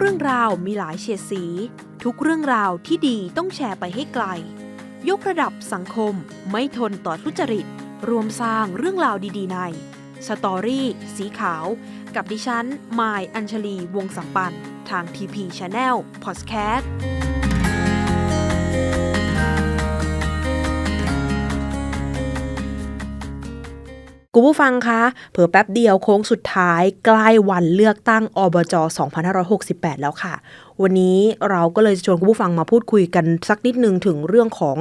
เรื่องราวมีหลายเฉดสี ทุกเรื่องราวที่ดีต้องแชร์ไปให้ไกล ยกระดับสังคมไม่ทนต่อทุจริต รวมสร้างเรื่องราวดีๆในสตอรี่สีขาว กับดิฉันมายอัญชลีวงสัมปัน ทาง TP Channel Podcast คุ ณผู้ฟังคะ เผื่อแป๊บเดียวโค้งสุดท้ายใกล้วันเลือกตั้งอบจ 2568 แล้วค่ะ วันนี้เราก็เลยจะชวนคุณผู้ฟังมาพูดคุยกันสักนิดนึงถึงเรื่องของ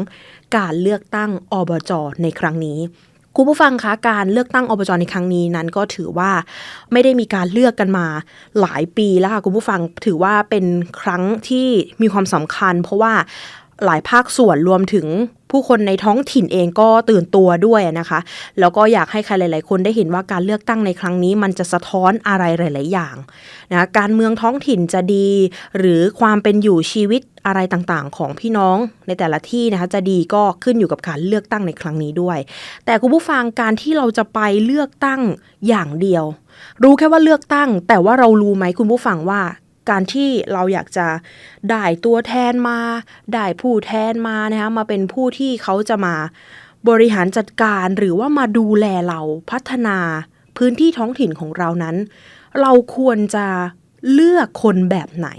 การเลือกตั้งอบจ ในครั้งนี้คุณผู้ฟังคะการเลือกตั้งอบจในครั้งนี้นั้นก็ถือว่าไม่ได้มีการเลือกกันมาหลายปีแล้วค่ะคุณผู้ฟังถือว่าเป็นครั้งที่มีความสำคัญ เพราะว่าหลายภาคส่วนรวมถึง ผู้คนในท้องถิ่นเองก็ตื่นตัวด้วยนะคะ แล้วก็อยากให้ใครหลาย ๆ คนได้เห็นว่าการเลือกตั้งในครั้งนี้ มันจะสะท้อนอะไรหลาย ๆ อย่างนะการเมืองท้องถิ่นจะดี หรือความเป็นอยู่ชีวิตอะไรต่างๆ ของพี่น้องในแต่ละที่นะคะจะดีก็ขึ้นอยู่กับการเลือกตั้งในครั้งนี้ด้วย แต่คุณผู้ฟังการที่เราจะไปเลือกตั้งอย่างเดียว รู้แค่ว่าเลือกตั้ง แต่ว่าเรารู้ไหมคุณผู้ฟังว่า การที่เราอยากจะได้ตัวแทนมา ได้ผู้แทนมานะคะมาเป็นผู้ที่เขาจะมาบริหารจัดการหรือว่ามาดูแลเราพัฒนาพื้นที่ท้องถิ่นของเรานั้น เราควรจะ เลือกคนแบบไหน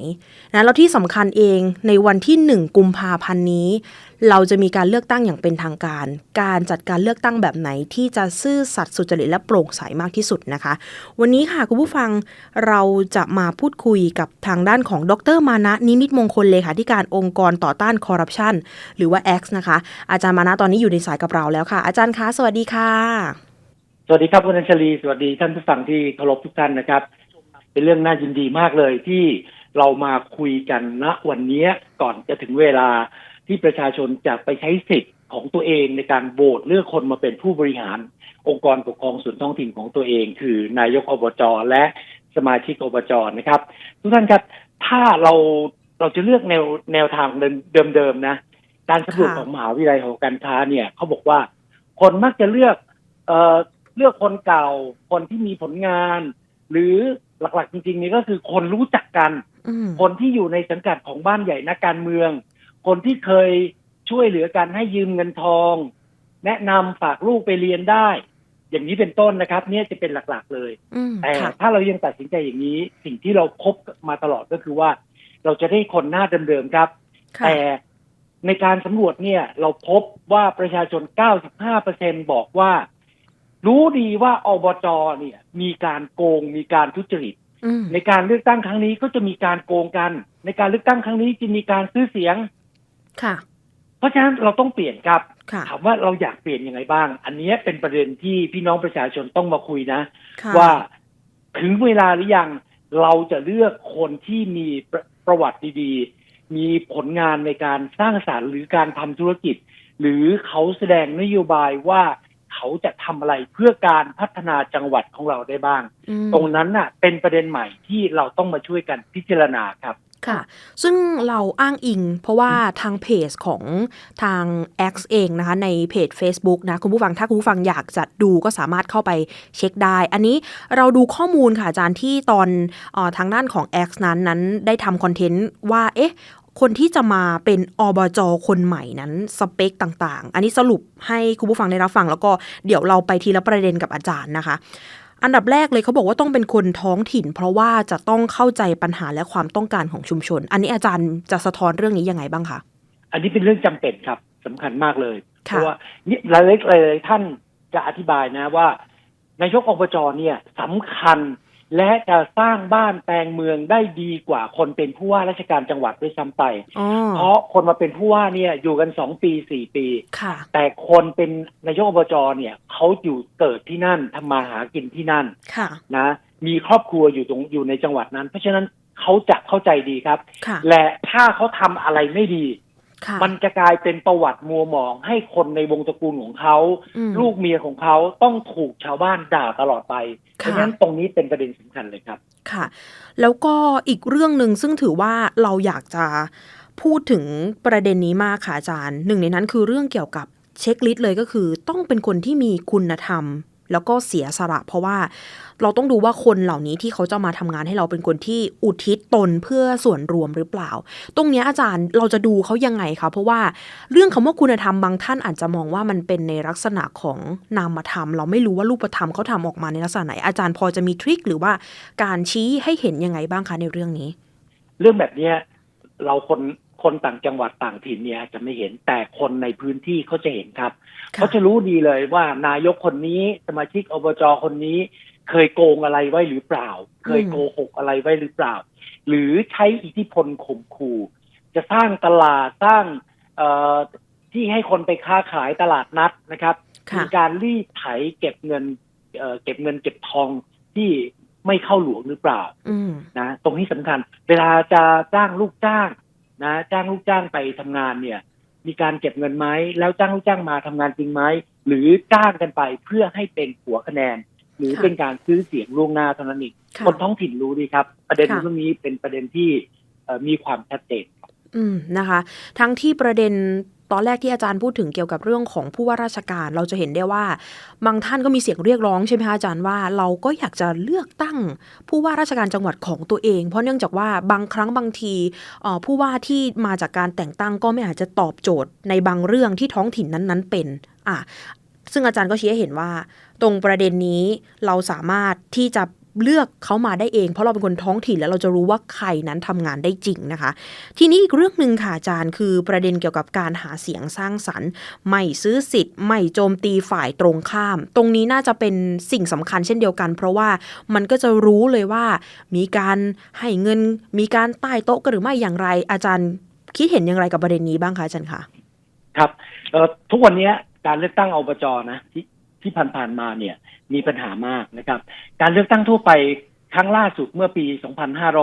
นะแล้วที่สำคัญเองในวันที่ 1 กุมภาพันธ์นี้ เราจะมีการเลือกตั้งอย่างเป็นทางการ การจัดการเลือกตั้งแบบไหนที่จะซื่อสัตย์สุจริตและโปร่งใสมากที่สุดนะคะ วันนี้ค่ะคุณผู้ฟังเราจะมาพูดคุยกับทางด้านของดรมานะนิมิตมงคลเลขาธิการองค์กรต่อต้านคอร์รัปชันหรือว่า X นะคะ อาจารย์มานะตอนนี้อยู่ในสายกับเราแล้วค่ะ อาจารย์คะสวัสดีค่ะ สวัสดีครับคุณอัญชลี สวัสดีท่านผู้ฟังที่เคารพทุกท่านนะครับ เป็นเรื่องน่ายินดีมากเลยที่เรามาคุยกันณวันนี้ก่อนจะถึงเวลาที่ประชาชนจะไปใช้สิทธิ์ของตัวเองในการโหวตเลือกคนมาเป็นผู้บริหาร องค์กรปกครองส่วนท้องถิ่นของตัวเอง คือนายกอบจและสมาชิกอบจนะครับ ทุกท่านครับ ถ้าเราเราจะเลือกแนวแนวทางเดิมๆนะ การสำรวจของมหาวิทยาลัยหอการค้าเนี่ยเขาบอกว่า คนมักจะเลือกเอ่อเลือกคนเก่าคนที่มีผลงาน หรือ หลักๆ จริงๆนี่ก็คือคนรู้จักกันอืมคนที่อยู่ในสังกัดของบ้านใหญ่นักการเมือง คนที่เคยช่วยเหลือกันให้ยืมเงินทอง แนะนำฝากลูกไปเรียนได้ อย่างนี้เป็นต้นนะครับ เนี่ยจะเป็นหลักๆ เลยอืมแต่ค่ะถ้าเรายังตัดสินใจอย่างนี้ สิ่งที่เราพบมาตลอดก็คือว่า เราจะได้คนหน้าเดิมๆครับค่ะแต่ในการสำรวจเนี่ย เราพบว่าประชาชน 95%บอกว่า รู้ดีว่าอบจเนี่ย มีการโกงมีการทุจริตอืมในการเลือกตั้งครั้งนี้ก็จะมีการโกงกัน ในการเลือกตั้งครั้งนี้จะมีการซื้อเสียง ค่ะ เพราะฉะนั้นเราต้องเปลี่ยนครับค่ะถามว่าเราอยากเปลี่ยนยังไงบ้าง อันนี้เป็นประเด็นที่พี่น้องประชาชนต้องมาคุยนะค่ะว่าถึงเวลาหรือยังเราจะเลือกคนที่มีประประวัติดีๆ มีผลงานในการสร้างสารรค์หรือการทำธุรกิจ หรือเขาแสดงนโยบายว่า เขาจะทำอะไรเพื่อการพัฒนาจังหวัดของเราได้บ้างอืมตรงนั้นน่ะ เป็นประเด็นใหม่ที่เราต้องมาช่วยกันพิจารณาครับค่ะ ซึ่งเราอ้างอิงเพราะว่าทางเพจของทาง X เองนะคะ ในเพจ Facebook นะ คุณผู้ฟังถ้าคุณผู้ฟังอยากจะดูก็สามารถเข้าไปเช็คได้ อันนี้เราดูข้อมูลค่ะอาจารย์ที่ตอนเออทางด้านของ X นั้นนั้นได้ทำคอนเทนต์ว่า เอ๊ะ คนที่จะมาเป็นอบจคนใหม่นั้นสเปคต่างๆ อันนี้สรุปให้คุณผู้ฟังได้รับฟัง แล้วก็เดี๋ยวเราไปทีละประเด็นกับอาจารย์นะคะ อันดับแรกเลยเขาบอกว่าต้องเป็นคนท้องถิ่น เพราะว่าจะต้องเข้าใจปัญหาและความต้องการของชุมชน อันนี้อาจารย์จะสะท้อนเรื่องนี้ยังไงบ้างคะอันนี้เป็นเรื่องจำเป็นครับสำคัญมากเลยเพค่ะราะว่านี่หลายๆหลายๆท่านจะอธิบายนะว่านายกอบจเนี่ยสำคัญ และจะสร้างบ้านแปลงเมืองได้ดีกว่าคนเป็นผู้ว่าราชการจังหวัดด้วยซ้ำไปอ๋อเพราะคนมาเป็นผู้ว่าเนี่ยอยู่กันสองปีสี่ปีค่ะแต่คนเป็นนายกอบจเนี่ยเขาอยู่เกิดที่นั่นทำมาหากินที่นั่นค่ะนะมีครอบครัวอยู่ตรงอยู่ในจังหวัดนั้น เพราะฉะนั้นเขาจะเข้าใจดีครับค่ะและถ้าเขาทำอะไรไม่ดีค่ะ มันจะกลายเป็นประวัติมัวหมองให้คนในวงตระกูลของเขาอืมลูกเมียของเขาต้องถูกชาวบ้านด่าตลอดไปเพค่ะราะฉะนั้นตรงนี้เป็นประเด็นสำคัญเลยครับ ค่ะ แล้วก็อีกเรื่องหนึ่งซึ่งถือว่าเราอยากจะพูดถึงประเด็นนี้มากค่ะอาจารย์ หนึ่งในนั้นคือเรื่องเกี่ยวกับเช็คลิสต์เลยก็คือต้องเป็นคนที่มีคุณธรรม แล้วก็เสียสละ เพราะว่าเราต้องดูว่าคนเหล่านี้ที่เขาจะมาทำงานให้เราเป็นคนที่อุทิศตนเพื่อส่วนรวมหรือเปล่า ตรงนี้อาจารย์เราจะดูเขายังไงคะเพราะว่าเรื่องคำว่าคุณธรรมบางท่านอาจจะมองว่ามันเป็นในลักษณะของนามธรรม เราไม่รู้ว่ารูปธรรมเขาทำออกมาในลักษณะไหนอาจารย์พอจะมีทริคหรือว่าการชี้ให้เห็นยังไงบ้างคะในเรื่องนี้ เรื่องแบบเนี้ยเราคน คนต่างจังหวัดต่างถิ่นเนี่ยอาจจะไม่เห็นแต่คนในพื้นที่เขาจะเห็นครับค่ะเขาจะรู้ดีเลยว่านายกคนนี้สมาชิกอบจคนนี้ เคยโกงอะไรไว้หรือเปล่า เคยโกหกอะไรไว้หรือเปล่า หรือใช้อิทธิพลข่มขู่จะสร้างตลาดสร้างเอ่อที่ให้คนไปค้าขายตลาดนัดนะครับค่ะมีการรีดไถเก็บเงินเอ่อเก็บเงินเก็บทองที่ไม่เข้าหลวงหรือเปล่าอืมนะตรงนี้สำคัญ เวลาจะจ้างลูกจ้าง นะจ้างลูกจ้างไปทำงานเนี่ย มีการเก็บเงินไหมแล้วจ้างลูกจ้างมาทำงานจริงไหมหรือจ้างกันไปเพื่อให้เป็นหัวคะแนน หรือค่ะเป็นการซื้อเสียงล่วงหน้าเท่านั้นเองค่ะคนท้องถิ่นรู้ดีครับ ประเด็นค่ะเรื่องนี้เป็นประเด็นที่เอ่อมีความชัดเจนอืมนะคะ ทั้งที่ประเด็น ตอนแรกที่อาจารย์พูดถึงเกี่ยวกับเรื่องของผู้ว่าราชการ เราจะเห็นได้ว่าบางท่านก็มีเสียงเรียกร้องใช่ไหมคะอาจารย์ว่าเราก็อยากจะเลือกตั้ง ผู้ว่าราชการจังหวัดของตัวเอง เพราะเนื่องจากว่าบางครั้งบางทีผู้ว่าที่มาจากการแต่งตั้งก็ไม่อาจจะตอบโจทย์ในบางเรื่องที่ท้องถิ่นนั้นๆเป็นอะซึ่งอาจารย์ก็ชี้ให้เห็นว่า ตรงประเด็นนี้เราสามารถที่จะ เลือกเขามาได้เอง เพราะเราเป็นคนท้องถิ่นแล้วเราจะรู้ว่าใครนั้นทำงานได้จริงนะคะ ทีนี้อีกเรื่องหนึ่งค่ะอาจารย์คือประเด็นเกี่ยวกับการหาเสียงสร้างสรรค์ ไม่ซื้อสิทธิ์ ไม่โจมตีฝ่ายตรงข้าม ตรงนี้น่าจะเป็นสิ่งสำคัญเช่นเดียวกัน เพราะว่ามันก็จะรู้เลยว่า มีการให้เงินมีการใต้โต๊ะกันหรือไม่อย่างไร อาจารย์คิดเห็นอย่างไรกับประเด็นนี้บ้างคะอาจารย์คะครับทุกวันนี้การเลือกตั้งอบจนะ ที่ที่ผ่านๆมาเนี่ยมีปัญหามากนะครับ การเลือกตั้งทั่วไปครั้งล่าสุดเมื่อปี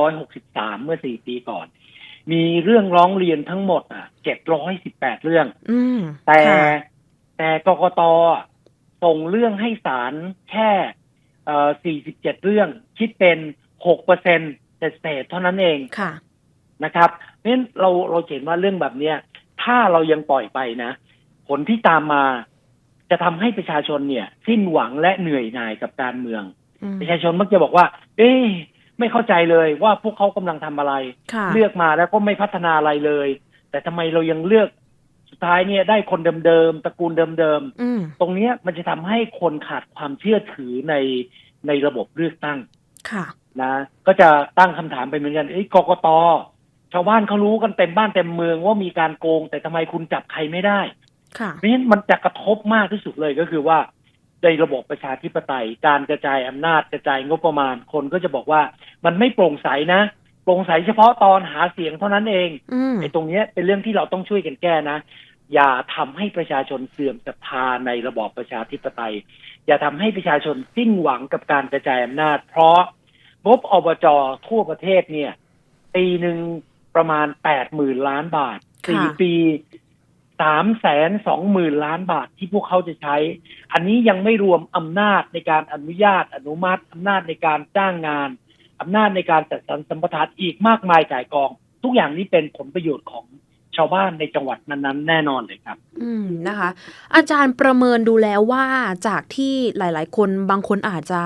2563 เมื่อ 4 ปีก่อน มีเรื่องร้องเรียนทั้งหมดอะ718 เรื่องอืมแต่ค่ะแต่กกตส่งเรื่องให้ศาลแค่เอ่อ47 เรื่อง คิดเป็น6เปอร์เซ็นต์เศษๆเท่านั้นเองค่ะนะครับเพราะฉะนั้นเราเราเห็นว่าเรื่องแบบเนี้ยถ้าเรายังปล่อยไปนะ ผลที่ตามมา จะทำให้ประชาชนเนี่ยสิ้นหวังและเหนื่อยหน่ายกับการเมืองอืมประชาชนมักจะบอกว่า เอ๊ะไม่เข้าใจเลยว่าพวกเขากำลังทำอะไรค่ะเลือกมาแล้วก็ไม่พัฒนาอะไรเลย แต่ทำไมเรายังเลือกสุดท้ายเนี่ยได้คนเดิมๆตระกูลเดิมอืมๆตรงเนี้ยมันจะทำให้คนขาดความเชื่อถือในในระบบเลือกตั้งค่ะนะก็จะตั้งคำถามไปเหมือนกันเอ้ยกกตชาวบ้านเขารู้กันเต็มบ้านเต็มเมืองว่ามีการโกง แต่ทำไมคุณจับใครไม่ได้ ค่ะเพราะฉะนั้นมันจะกระทบมากที่สุดเลยก็คือว่า ในระบบประชาธิปไตย การกระจายอำนาจกระจายงบประมาณคนก็จะบอกว่า มันไม่โปร่งใสนะโปร่งใสเฉพาะตอนหาเสียงเท่านั้นเองอืมไอ้ตรงเนี้ยเป็นเรื่องที่เราต้องช่วยกันแก้นะ อย่าทำให้ประชาชนเสื่อมศรัทธาในระบอบประชาธิปไตย อย่าทำให้ประชาชนสิ้นหวังกับการกระจายอำนาจ เพราะงบอบจทั่วประเทศเนี่ยปีหนึ่งประมาณแปดหมื่นล้านบาทค่ะสี่ปี สามแสนสองหมื่นล้านบาทที่พวกเขาจะใช้ อันนี้ยังไม่รวมอำนาจในการอนุญาต อนุมัติอำนาจในการจ้างงานอำนาจในการจัดสรรสัมปทานอีกมากมายจ่ายกอง ทุกอย่างนี้เป็นผลประโยชน์ของ ชาวบ้านในจังหวัดนั้นๆ แน่นอนเลยครับ อืมนะคะ อาจารย์ประเมินดูแล้วว่าจากที่หลาย ๆ คนบางคนอาจจะ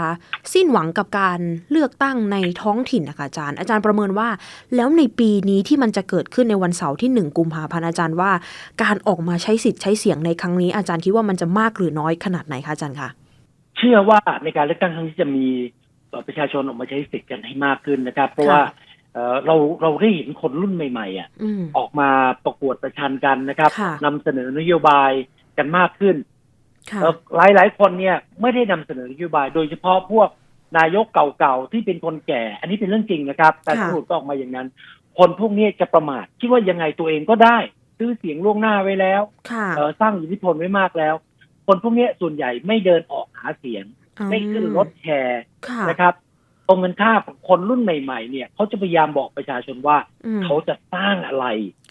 สิ้นหวังกับการเลือกตั้งในท้องถิ่นนะคะอาจารย์ อาจารย์ประเมินว่า แล้วในปีนี้ที่มันจะเกิดขึ้นในวันเสาร์ที่หนึ่งกุมภาพันธ์อาจารย์ว่า การออกมาใช้สิทธิ์ใช้เสียงในครั้งนี้อาจารย์คิดว่ามันจะมากหรือน้อยขนาดไหนคะอาจารย์คะเชื่อว่าในการเลือกตั้งครั้งนี้จะมีเอ่อประชาชนออกมาใช้สิทธิ์กันให้มากขึ้นนะครับ เพราะว่า เอ่อเราเราได้เห็นคนรุ่นใหม่ๆอะอืมออกมาประกวดประชันกันนะครับค่ะนำเสนอนโยบายกันมากขึ้นค่ะหลายหลายๆคนเนี่ยไม่ได้นำเสนอนโยบาย โดยเฉพาะพวกนายกเก่าๆที่เป็นคนแก่ อันนี้เป็นเรื่องจริงนะครับ แต่ค่ะสรุปก็ออกมาอย่างนั้น คนพวกนี้จะประมาทคิดว่ายังไงตัวเองก็ได้ ซื้อเสียงล่วงหน้าไว้แล้วค่ะเอ่อสร้างอิทธิพลไว้มากแล้ว คนพวกนี้ส่วนใหญ่ไม่เดินออกหาเสียง ไม่ขึ้นรถแชร์ค่ะนะครับ ตรงกันข้ามคนรุ่นใหม่ ๆ เนี่ยเขาจะพยายามบอกประชาชนว่าอืมเขาจะสร้างอะไร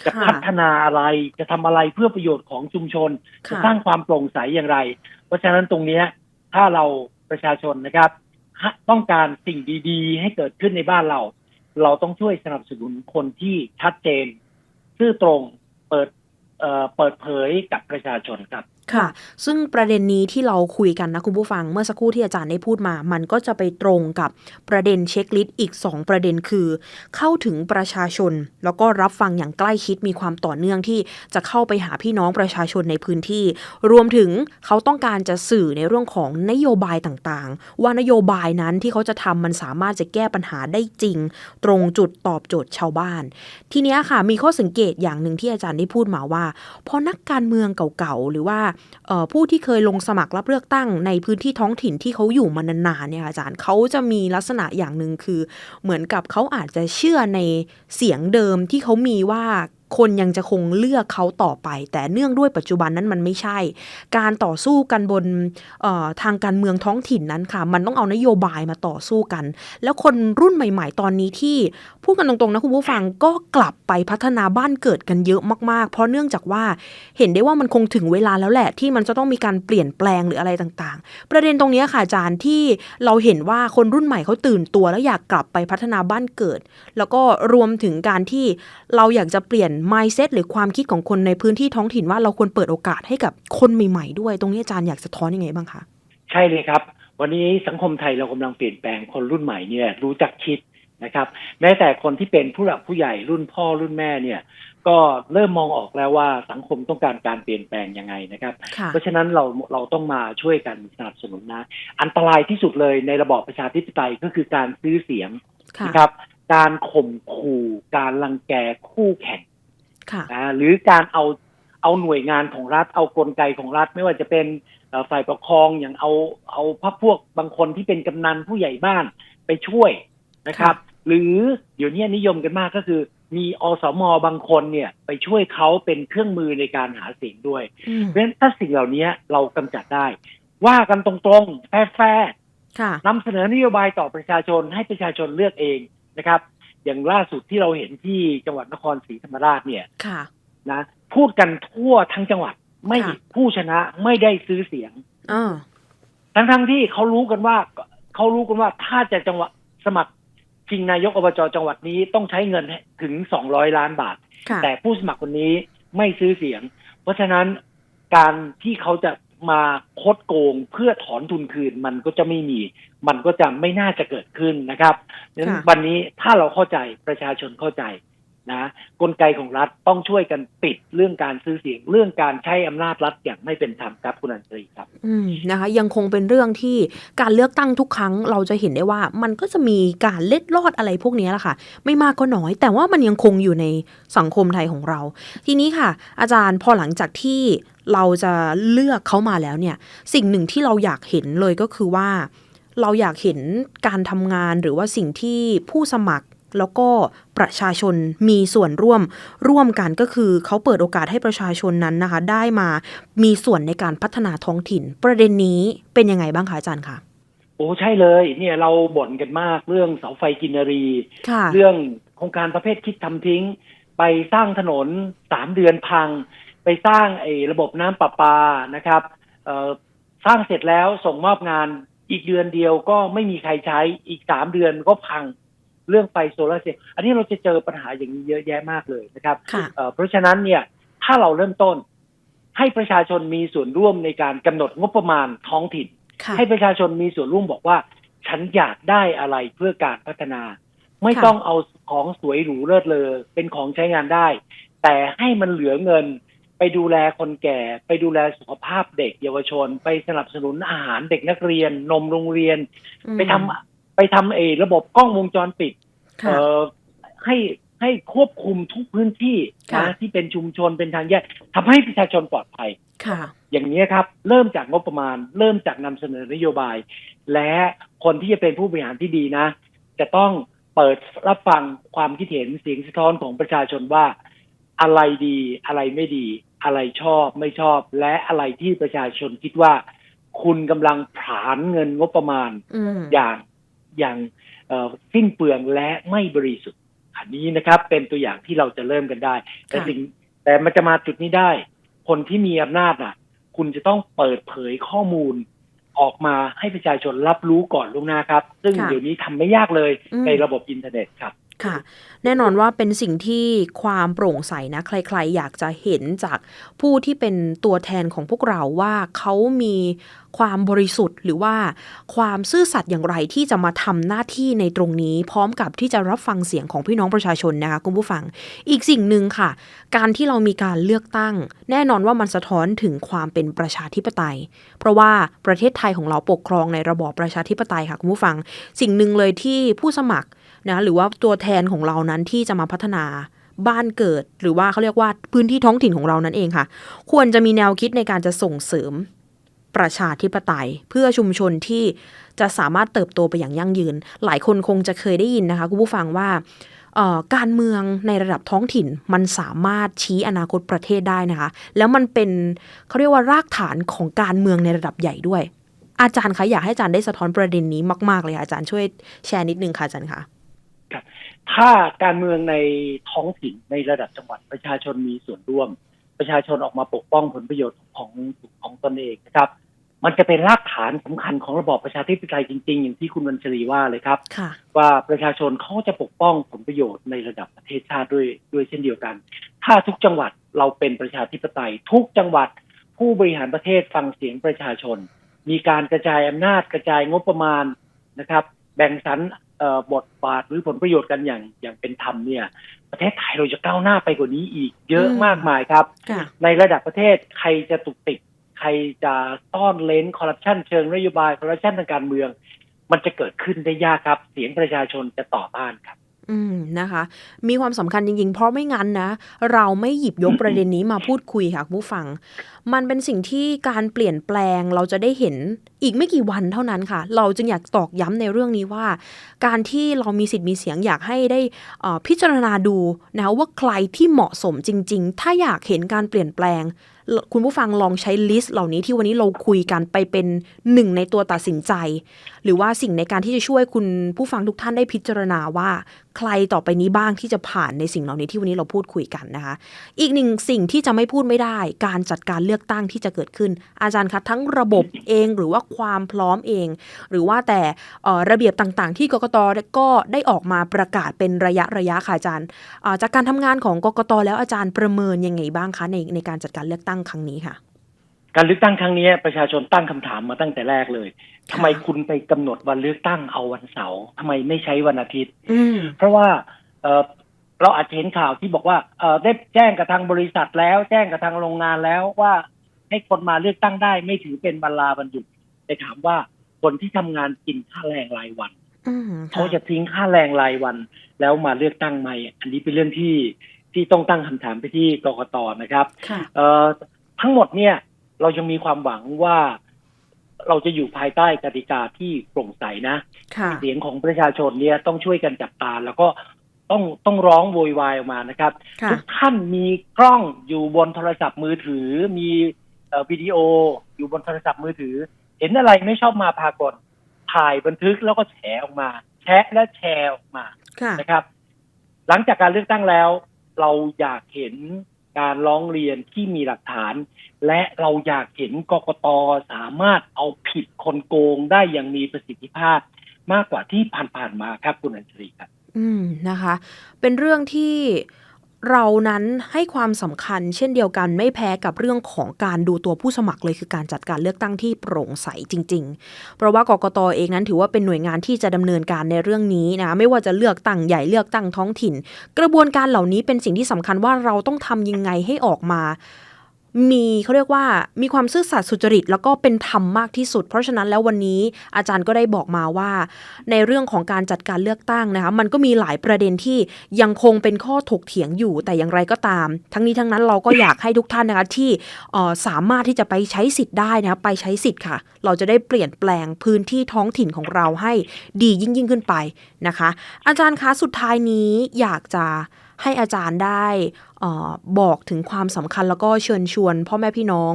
จะค่ะพัฒนาอะไรจะทำอะไรเพื่อประโยชน์ของชุมชนจะค่ะสร้างความโปร่งใสอย่างไร เพราะฉะนั้นตรงเนี้ยถ้าเราประชาชนนะครับฮะต้องการสิ่งดีๆ ให้เกิดขึ้นในบ้านเรา เราต้องช่วยสนับสนุนคนที่ชัดเจน ซื่อตรงเปิดเอ่อเปิดเผยกับประชาชนครับ ค่ะ ซึ่งประเด็นนี้ที่เราคุยกันนะคุณผู้ฟัง เมื่อสักครู่ที่อาจารย์ได้พูดมา มันก็จะไปตรงกับประเด็นเช็คลิสต์อีก 2 ประเด็นคือ เข้าถึงประชาชน แล้วก็รับฟังอย่างใกล้ชิดมีความต่อเนื่องที่จะเข้าไปหาพี่น้องประชาชนในพื้นที่ รวมถึงเขาต้องการจะสื่อในเรื่องของนโยบายต่างๆ ว่านโยบายนั้นที่เขาจะทำมันสามารถจะแก้ปัญหาได้จริง ตรงจุดตอบโจทย์ชาวบ้าน ทีนี้ค่ะมีข้อสังเกตอย่างหนึ่งที่อาจารย์ได้พูดมาว่าพอนักการเมืองเก่าๆหรือว่าผู้ที่เคยลงสมัครรับเลือกตั้งในพื้นที่ท้องถิ่นที่เขาอยู่มานานๆเนี่ยค่ะอาจารย์เขาจะมีลักษณะอย่างหนึ่งคือ เหมือนกับเขาอาจจะเชื่อในเสียงเดิมที่เขามีว่า คนยังจะคงเลือกเขาต่อไป แต่เนื่องด้วยปัจจุบันนั้นมันไม่ใช่ การต่อสู้กันบนทางการเมืองท้องถิ่นนั้นค่ะ มันต้องเอานโยบายมาต่อสู้กัน แล้วคนรุ่นใหม่ ๆ ตอนนี้ที่พูดกันตรงๆนะคุณผู้ฟังก็กลับไปพัฒนาบ้านเกิดกันเยอะมากๆ เพราะเนื่องจากว่าเห็นได้ว่ามันคงถึงเวลาแล้วแหละที่มันจะต้องมีการเปลี่ยนแปลงหรืออะไรต่างๆ ประเด็นตรงนี้ค่ะอาจารย์ที่เราเห็นว่าคนรุ่นใหม่เขาตื่นตัว แล้วอยากกลับไปพัฒนาบ้านเกิด แล้วก็รวมถึงการที่เราอยากจะเปลี่ยน mindset หรือความคิดของคนในพื้นที่ท้องถิ่นว่าเราควรเปิดโอกาสให้กับคนใหม่ ๆ ด้วย ตรงนี้อาจารย์อยากสะท้อนยังไงบ้างคะใช่เลยครับ วันนี้สังคมไทยเรากำลังเปลี่ยนแปลงคนรุ่นใหม่เนี่ยรู้จักคิดนะครับ แม้แต่คนที่เป็นผู้หลักผู้ใหญ่รุ่นพ่อรุ่นแม่เนี่ย ก็เริ่มมองออกแล้วว่าสังคมต้องการการเปลี่ยนแปลงยังไงนะครับค่ะเพราะฉะนั้นเราเราต้องมาช่วยกันสนับสนุนนะ อันตรายที่สุดเลยในระบอบประชาธิปไตยก็คือการซื้อเสียงค่ะนะครับ การข่มขู่การรังแกคู่แข่งค่ะ นะหรือการเอาเอาหน่วยงานของรัฐ เอากลไกของรัฐ ไม่ว่าจะเป็นเอ่อฝ่ายปกครองอย่างเอาเอาพรรคพวกบางคนที่เป็นกำนันผู้ใหญ่บ้านไปช่วยนะครับ หรือเดี๋ยวนี้นิยมกันมากก็คือ มีอสมบางคนเนี่ยไปช่วยเขาเป็นเครื่องมือในการหาเสียงด้วยอืมเพราะฉะนั้นถ้าสิ่งเหล่านี้เรากำจัดได้ ว่ากันตรงๆแฟร์ค่ะๆนำเสนอนโยบายต่อประชาชนให้ประชาชนเลือกเองนะครับ อย่างล่าสุดที่เราเห็นที่จังหวัดนครศรีธรรมราชเนี่ยค่ะนะพูดกันทั่วทั้งจังหวัดไม่ค่ะผู้ชนะไม่ได้ซื้อเสียงอ่าทั้งทั้งๆที่เขารู้กันว่าเขารู้กันว่าถ้าจะจังหวัดสมัครชิงนายกอบจจังหวัดนี้ต้องใช้เงินถึงสองร้อยล้านบาทค่ะแต่ผู้สมัครคนนี้ไม่ซื้อเสียง เพราะฉะนั้นการที่เขาจะ มาคดโกงเพื่อถอนทุนคืนมันก็จะไม่มี มันก็จะไม่น่าจะเกิดขึ้นนะครับดังนั้นค่ะวันนี้ถ้าเราเข้าใจประชาชนเข้าใจ นะกลไกของรัฐต้องช่วยกันปิดเรื่องการซื้อเสียง เรื่องการใช้อำนาจรัฐอย่างไม่เป็นธรรมครับคุณอันตรีครับ อืมนะคะ ยังคงเป็นเรื่องที่การเลือกตั้งทุกครั้งเราจะเห็นได้ว่า มันก็จะมีการเล็ดลอดอะไรพวกนี้แหละค่ะ ไม่มากก็น้อย แต่ว่ามันยังคงอยู่ในสังคมไทยของเรา ทีนี้ค่ะ อาจารย์พอหลังจากที่เราจะเลือกเขามาแล้วเนี่ย สิ่งหนึ่งที่เราอยากเห็นเลยก็คือว่า เราอยากเห็นการทำงานหรือว่าสิ่งที่ผู้สมัคร แล้วก็ประชาชนมีส่วนร่วมร่วมกันก็คือเขาเปิดโอกาสให้ประชาชนนั้นนะคะ ได้มามีส่วนในการพัฒนาท้องถิ่น ประเด็นนี้เป็นยังไงบ้างคะอาจารย์คะโอ้ใช่เลยเนี่ยเราบ่นกันมากเรื่องเสาไฟกินรีค่ะเรื่องโครงการประเภทคิดทำทิ้ง ไปสร้างถนนสามเดือนพัง ไปสร้างไอ้ระบบน้ำประปานะครับเอ่อสร้างเสร็จแล้วส่งมอบงานอีกเดือนเดียวก็ไม่มีใครใช้อีกสามเดือนก็พัง เรื่องไฟโซลาร์เซลล์อันนี้เราจะเจอปัญหาอย่างนี้เยอะแยะมากเลยนะครับค่ะเอ่อเพราะฉะนั้นเนี่ยถ้าเราเริ่มต้น ให้ประชาชนมีส่วนร่วมในการกำหนดงบประมาณท้องถิ่นค่ะให้ประชาชนมีส่วนร่วมบอกว่า ฉันอยากได้อะไรเพื่อการพัฒนา ไม่ค่ะต้องเอาของสวยหรูเลิศเลอเป็นของใช้งานได้ แต่ให้มันเหลือเงินไปดูแลคนแก่ ไปดูแลสุขภาพเด็กเยาวชน ไปสนับสนุนอาหารเด็กนักเรียน นมโรงเรียนอืมไปทำ ไปทำเออระบบกล้องวงจรปิดค่ะเอ่อให้ให้ควบคุมทุกพื้นที่ค่ะนะที่เป็นชุมชนเป็นทางแยกทำให้ประชาชนปลอดภัยค่ะ อย่างนี้ยครับ เริ่มจากงบประมาณ เริ่มจากนำเสนอนโยบาย และคนที่จะเป็นผู้บริหารที่ดีนะ จะต้องเปิดรับฟังความคิดเห็นเสียงสะท้อนของประชาชนว่า อะไรดีอะไรไม่ดี อะไรชอบไม่ชอบ และอะไรที่ประชาชนคิดว่า คุณกำลังผลาญเงินงบประมาณอืมอย่าง อย่างเอ่อสิ้นเปลืองและไม่บริสุทธิ์ อันนี้นะครับ เป็นตัวอย่างที่เราจะเริ่มกันได้ แต่ค่ะสิ่งแต่มันจะมาจุดนี้ได้ คนที่มีอำนาจน่ะ คุณจะต้องเปิดเผยข้อมูลออกมาให้ประชาชนรับรู้ก่อนล่วงหน้าครับ ซึ่งค่ะเดี๋ยวนี้ทำไม่ยากเลยอืมในระบบอินเทอร์เน็ตครับ ค่ะ แน่นอนว่าเป็นสิ่งที่ความโปร่งใสนะใครๆ อยากจะเห็นจากผู้ที่เป็นตัวแทนของพวกเราว่าเขามีความบริสุทธิ์ หรือว่าความซื่อสัตย์อย่างไรที่จะมาทำหน้าที่ในตรงนี้ พร้อมกับที่จะรับฟังเสียงของพี่น้องประชาชนนะคะคุณผู้ฟัง อีกสิ่งหนึ่งค่ะ การที่เรามีการเลือกตั้ง แน่นอนว่ามันสะท้อนถึงความเป็นประชาธิปไตย เพราะว่าประเทศไทยของเราปกครองในระบอบประชาธิปไตยค่ะคุณผู้ฟัง สิ่งหนึ่งเลยที่ผู้สมัคร นะหรือว่าตัวแทนของเรานั้นที่จะมาพัฒนาบ้านเกิด หรือว่าเขาเรียกว่าพื้นที่ท้องถิ่นของเรานั่นเองค่ะ ควรจะมีแนวคิดในการจะส่งเสริมประชาธิปไตย เพื่อชุมชนที่จะสามารถเติบโตไปอย่างยั่งยืน หลายคนคงจะเคยได้ยินนะคะคุณผู้ฟังว่าการเมืองในระดับท้องถิ่นมันสามารถชี้อนาคตประเทศได้นะคะ แล้วมันเป็นเขาเรียกว่ารากฐานของการเมืองในระดับใหญ่ด้วย อาจารย์คะอยากให้อาจารย์ได้สะท้อนประเด็นนี้มาก ๆ เลยค่ะอาจารย์ช่วยแชร์นิดนึงค่ะอาจารย์คะ ถ้าการเมืองในท้องถิ่นในระดับจังหวัดประชาชนมีส่วนร่วม ประชาชนออกมาปกป้องผลประโยชน์ของของตนเองนะครับ มันจะเป็นรากฐานสำคัญของระบอบประชาธิปไตยจริง ๆ อย่างที่คุณวันชรีว่าเลยครับค่ะว่าประชาชนเขาจะปกป้องผลประโยชน์ในระดับประเทศชาติด้วยด้วยเช่นเดียวกัน ถ้าทุกจังหวัดเราเป็นประชาธิปไตย ทุกจังหวัดผู้บริหารประเทศฟังเสียงประชาชน มีการกระจายอำนาจกระจายงบประมาณนะครับ แบ่งสรรเอ่อบทบาทหรือผลประโยชน์กันอย่างอย่างเป็นธรรมเนี่ย ประเทศไทยเราจะก้าวหน้าไปกว่านี้อีกเยอะอืมมากมายครับค่ะในระดับประเทศใครจะตุกติกใครจะต้อนเลนคอร์รัปชันเชิงนโยบายคอร์รัปชันทางการเมือง มันจะเกิดขึ้นได้ยากครับ เสียงประชาชนจะต่อต้านครับ อืมนะคะ มีความสำคัญจริง ๆ เพราะไม่งั้นนะ เราไม่หยิบยกประเด็นนี้มาพูดคุยค่ะคุณผู้ฟัง มันเป็นสิ่งที่การเปลี่ยนแปลงเราจะได้เห็นอีกไม่กี่วันเท่านั้นค่ะ เราจึงอยากตอกย้ำในเรื่องนี้ว่า การที่เรามีสิทธิ์มีเสียงอยากให้ได้พิจารณาดูนะคะว่าใครที่เหมาะสมจริง ๆ ถ้าอยากเห็นการเปลี่ยนแปลง คุณผู้ฟังลองใช้ลิสต์เหล่านี้ที่วันนี้เราคุยกันไปเป็นหนึ่งในตัวตัดสินใจ หรือว่าสิ่งในการที่จะช่วยคุณผู้ฟังทุกท่านได้พิจารณาว่า ใครต่อไปนี้บ้างที่จะผ่านในสิ่งเหล่านี้ที่วันนี้เราพูดคุยกันนะคะ อีกหนึ่งสิ่งที่จะไม่พูดไม่ได้ การจัดการเลือกตั้งที่จะเกิดขึ้น อาจารย์คะทั้งระบบเองหรือว่าความพร้อมเอง หรือว่าแต่ระเบียบต่างๆ ที่กกตก็ได้ออกมาประกาศเป็นระยะระยะค่ะอาจารย์จากการทำงานของกกตแล้วอาจารย์ประเมินยังไงบ้างคะในในการจัดการเลือกตั้งครั้งนี้ค่ะ การเลือกตั้งครั้งนี้ประชาชนตั้งคำถามมาตั้งแต่แรกเลยทำไมคุณไปกำหนดวันเลือกตั้งเอาวันเสาร์ทำไมไม่ใช้วันอาทิตย์ อืมเพราะว่าเอ่อเราอาจจะเห็นข่าวที่บอกว่าเอ่อได้แจ้งกับทางบริษัทแล้ว แจ้งกับทางโรงงานแล้วว่าให้คนมาเลือกตั้งได้ ไม่ถือเป็นวันลาวันหยุดแต่ถามว่าคนที่ทำงานกินค่าแรงรายวันอืมเขาจะทิ้งค่าแรงรายวัน แล้วมาเลือกตั้งไหมอันนี้เป็นเรื่องที่ ที่ต้องตั้งคำถามไปที่กกตนะครับค่ะเอ่อทั้งหมดเนี่ยเรายังมีความหวังว่าเราจะอยู่ภายใต้กติกาที่โปร่งใสนะค่ะเสียงของประชาชนเนี่ยต้องช่วยกันจับตา แล้วก็ต้องต้องร้องโวยวายออกมานะครับค่ะทุกท่านมีกล้องอยู่บนโทรศัพท์มือถือ มีเอ่อวิดีโออยู่บนโทรศัพท์มือถือ เห็นอะไรไม่ชอบมาพากลถ่ายบันทึกแล้วก็แฉออกมา แชะและแชร์ออกมาค่ะนะครับ หลังจากการเลือกตั้งแล้ว เราอยากเห็นการร้องเรียนที่มีหลักฐาน และเราอยากเห็นกกตสามารถเอาผิดคนโกงได้อย่างมีประสิทธิภาพ มากกว่าที่ผ่านๆมาครับคุณอัญชลีครับ อืมนะคะ เป็นเรื่องที่ เรานั้นให้ความสำคัญเช่นเดียวกันไม่แพ้กับเรื่องของการดูตัวผู้สมัครเลยคือการจัดการเลือกตั้งที่โปร่งใสจริง ๆ เพราะว่ากกตเองนั้นถือว่าเป็นหน่วยงานที่จะดำเนินการในเรื่องนี้นะไม่ว่าจะเลือกตั้งใหญ่เลือกตั้งท้องถิ่น กระบวนการเหล่านี้เป็นสิ่งที่สำคัญว่าเราต้องทำยังไงให้ออกมา มีเขาเรียกว่ามีความซื่อสัตย์สุจริต แล้วก็เป็นธรรมมากที่สุด เพราะฉะนั้นแล้ววันนี้อาจารย์ก็ได้บอกมาว่า ในเรื่องของการจัดการเลือกตั้งนะคะมันก็มีหลายประเด็นที่ยังคงเป็นข้อถกเถียงอยู่แต่อย่างไรก็ตาม ทั้งนี้ทั้งนั้นเราก็อยากให้ทุกท่านนะคะที่สามารถที่จะไปใช้สิทธิ์ได้นะคะไปใช้สิทธิ์ค่ะ เราจะได้เปลี่ยนแปลงพื้นที่ท้องถิ่นของเราให้ดียิ่งยิ่งขึ้นไปนะคะ อาจารย์คะสุดท้ายนี้อยากจะ ให้อาจารย์ได้อบอกถึงความสำคัญแล้วก็เชิญชวน พ่อแม่พี่น้อง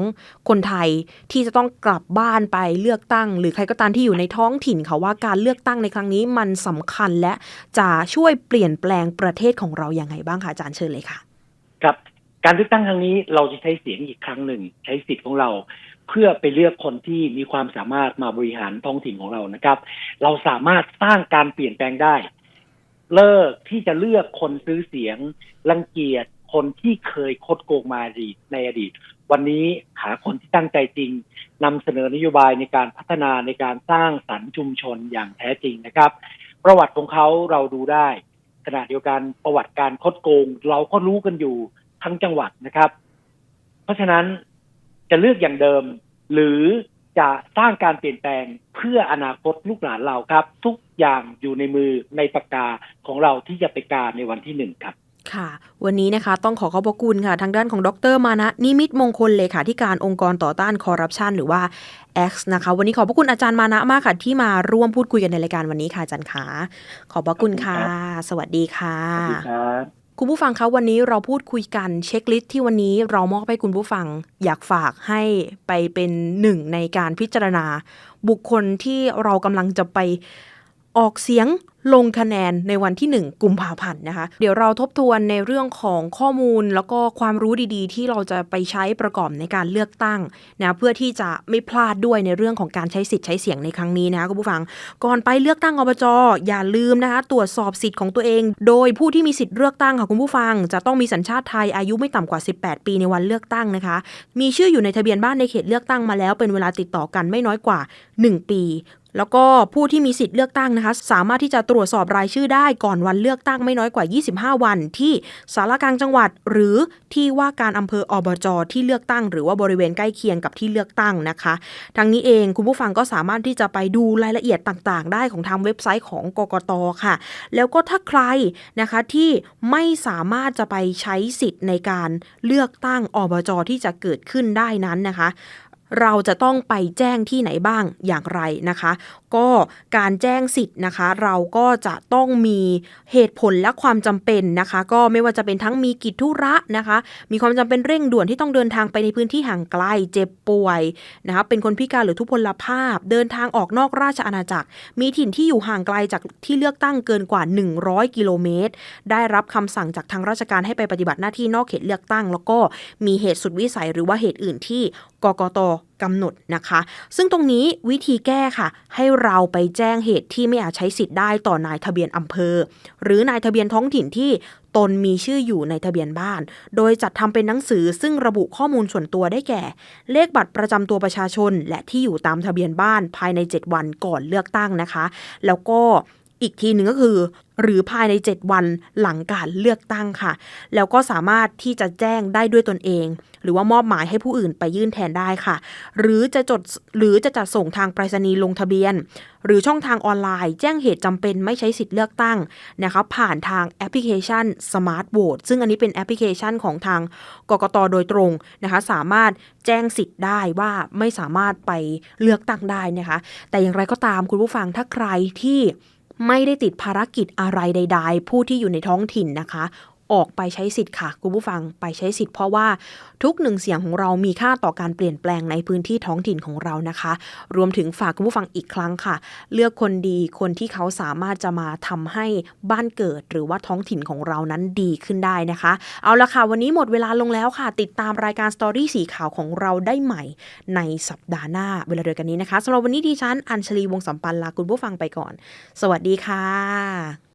คนไทยที่จะต้องกลับบ้านไปเลือกตั้ง หรือใครก็ตามที่อยู่ในท้องถิ่นค่ะว่าการเลือกตั้งในครั้งนี้มันสำคัญและจะช่วยเปลี่ยนแปลงประเทศของเราอย่างไงบ้างคะอาจารย์เชิญเลยค่ะ ครับการเลือกตั้งครั้งนี้เราจะใช้เสียงอีกครั้งหนึ่ง ใช้สิทธิ์ของเรา เพื่อไปเลือกคนที่มีความสามารถมาบริหารท้องถิ่นของเรานะครับ เราสามารถสร้างการเปลี่ยนแปลงได้ เลิกที่จะเลือกคนซื้อเสียงรังเกียจคนที่เคยคดโกงมาอดีตในอดีต วันนี้หาคนที่ตั้งใจจริงนำเสนอนโยบายในการพัฒนาในการสร้างสรรค์ชุมชนอย่างแท้จริงนะครับ ประวัติของเขาเราดูได้ ขณะเดียวกันประวัติการคดโกง เราก็รู้กันอยู่ทั้งจังหวัดนะครับ เพราะฉะนั้นจะเลือกอย่างเดิม หรือ จะสร้างการเปลี่ยนแปลงเพื่ออนาคตลูกหลานเราครับ ทุกอย่างอยู่ในมือในปากกาของเราที่จะไปการในวันที่หนึ่งครับค่ะ วันนี้นะคะต้องขอขอบพระคุณค่ะ ทางด้านของดรมานะนิมิตมงคลเลขาธิการองค์กรต่อต้านคอร์รัปชันหรือว่า X นะคะ วันนี้ขอบพระคุณอาจารย์มานะมากค่ะ ที่มาร่วมพูดคุยกันในรายการวันนี้ค่ะอาจารย์ขาขอบพระคุณค่ะขอบคุณครัสวัสดีค่ะสวัสดีครับ คุณผู้ฟังคะวันนี้เราพูดคุยกันเช็คลิสต์ที่วันนี้เรามอบให้คุณผู้ฟัง อยากฝากให้ไปเป็นหนึ่งในการพิจารณา บุคคลที่เรากำลังจะไปออกเสียง ลงคะแนนในวันที่ 1 กุมภาพันธ์นะคะ เดี๋ยวเราทบทวนในเรื่องของข้อมูลแล้วก็ความรู้ดีๆ ที่เราจะไปใช้ประกอบในการเลือกตั้งนะเพื่อที่จะไม่พลาดด้วยในเรื่องของการใช้สิทธิ์ใช้เสียงในครั้งนี้นะคะคุณผู้ฟัง ก่อนไปเลือกตั้งอบจอย่าลืมนะคะตรวจสอบสิทธิ์ของตัวเอง โดยผู้ที่มีสิทธิ์เลือกตั้งค่ะคุณผู้ฟัง จะต้องมีสัญชาติไทยอายุไม่ต่ำกว่า 18 ปีในวันเลือกตั้งนะคะ มีชื่ออยู่ในทะเบียนบ้านในเขตเลือกตั้งมาแล้วเป็นเวลาติดต่อกันไม่น้อยกว่า 1 ปี แล้วก็ผู้ที่มีสิทธิ์เลือกตั้งนะคะ สามารถที่จะตรวจสอบรายชื่อได้ก่อนวันเลือกตั้งไม่น้อยกว่า 25 วัน ที่สารกลางจังหวัด หรือที่ว่าการอำเภออบจที่เลือกตั้ง หรือว่าบริเวณใกล้เคียงกับที่เลือกตั้งนะคะทั้งนี้เองคุณผู้ฟังก็สามารถที่จะไปดูรายละเอียดต่างๆ ได้ของทางเว็บไซต์ของกกตค่ะ แล้วก็ถ้าใครนะคะที่ไม่สามารถจะไปใช้สิทธิ์ในการเลือกตั้งอบจที่จะเกิดขึ้นได้นั้นนะคะ เราจะต้องไปแจ้งที่ไหนบ้างอย่างไรนะคะ ก็การแจ้งสิทธิ์นะคะ เราก็จะต้องมีเหตุผลและความจำเป็นนะคะ ก็ไม่ว่าจะเป็นทั้งมีกิจธุระนะคะ มีความจำเป็นเร่งด่วนที่ต้องเดินทางไปในพื้นที่ห่างไกลเจ็บป่วยนะคะเป็นคนพิการหรือทุพพลภาพ เดินทางออกนอกราชอาณาจักร มีถิ่นที่อยู่ห่างไกลจากที่เลือกตั้งเกินกว่า 100 กิโลเมตร ได้รับคำสั่งจากทางราชการให้ไปปฏิบัติหน้าที่นอกเขตเลือกตั้ง แล้วก็มีเหตุสุดวิสัยหรือว่าเหตุอื่นที่กกตกำหนดนะคะ ซึ่งตรงนี้วิธีแก้ค่ะ ให้เราไปแจ้งเหตุที่ไม่อาจใช้สิทธิ์ได้ต่อนายทะเบียนอำเภอ หรือนายทะเบียนท้องถิ่นที่ตนมีชื่ออยู่ในทะเบียนบ้าน โดยจัดทำเป็นหนังสือซึ่งระบุข้อมูลส่วนตัวได้แก่ เลขบัตรประจำตัวประชาชน และที่อยู่ตามทะเบียนบ้านภายใน 7 วันก่อนเลือกตั้งนะคะ แล้วก็ อีกทีหนึ่งก็คือ หรือภายใน 7 วันหลังการเลือกตั้งค่ะ แล้วก็สามารถที่จะแจ้งได้ด้วยตนเอง หรือว่ามอบหมายให้ผู้อื่นไปยื่นแทนได้ค่ะ หรือจะจดหรือจะจัดส่งทางไปรษณีย์ลงทะเบียน หรือช่องทางออนไลน์ แจ้งเหตุจำเป็นไม่ใช้สิทธิ์เลือกตั้งนะคะผ่านทางแอปพลิเคชัน Smart Vote ซึ่งอันนี้เป็นแอปพลิเคชันของทางกกตโดยตรงนะคะ สามารถแจ้งสิทธิ์ได้ว่าไม่สามารถไปเลือกตั้งได้นะคะ แต่อย่างไรก็ตามคุณผู้ฟังถ้าใครที่ ไม่ได้ติดภารกิจอะไรใด ๆ ผู้ที่อยู่ในท้องถิ่นนะคะ ออกไปใช้สิทธิ์ค่ะ คุณผู้ฟังไปใช้สิทธิ์เพราะว่าทุกหนึ่งเสียงของเรามีค่าต่อการเปลี่ยนแปลงในพื้นที่ท้องถิ่นของเรานะคะ รวมถึงฝากคุณผู้ฟังอีกครั้งค่ะ เลือกคนดีคนที่เขาสามารถจะมาทำให้บ้านเกิด หรือว่าท้องถิ่นของเรานั้นดีขึ้นได้นะคะ เอาละค่ะ วันนี้หมดเวลาลงแล้วค่ะ ติดตามรายการ Story สีขาวของเราได้ใหม่ ในสัปดาห์หน้าเวลาเดียวกันนี้นะคะสำหรับวันนี้ดิฉันอัญชลีวงศ์สัมปันลาคุณผู้ฟังไปก่อน สวัสดีค่ะ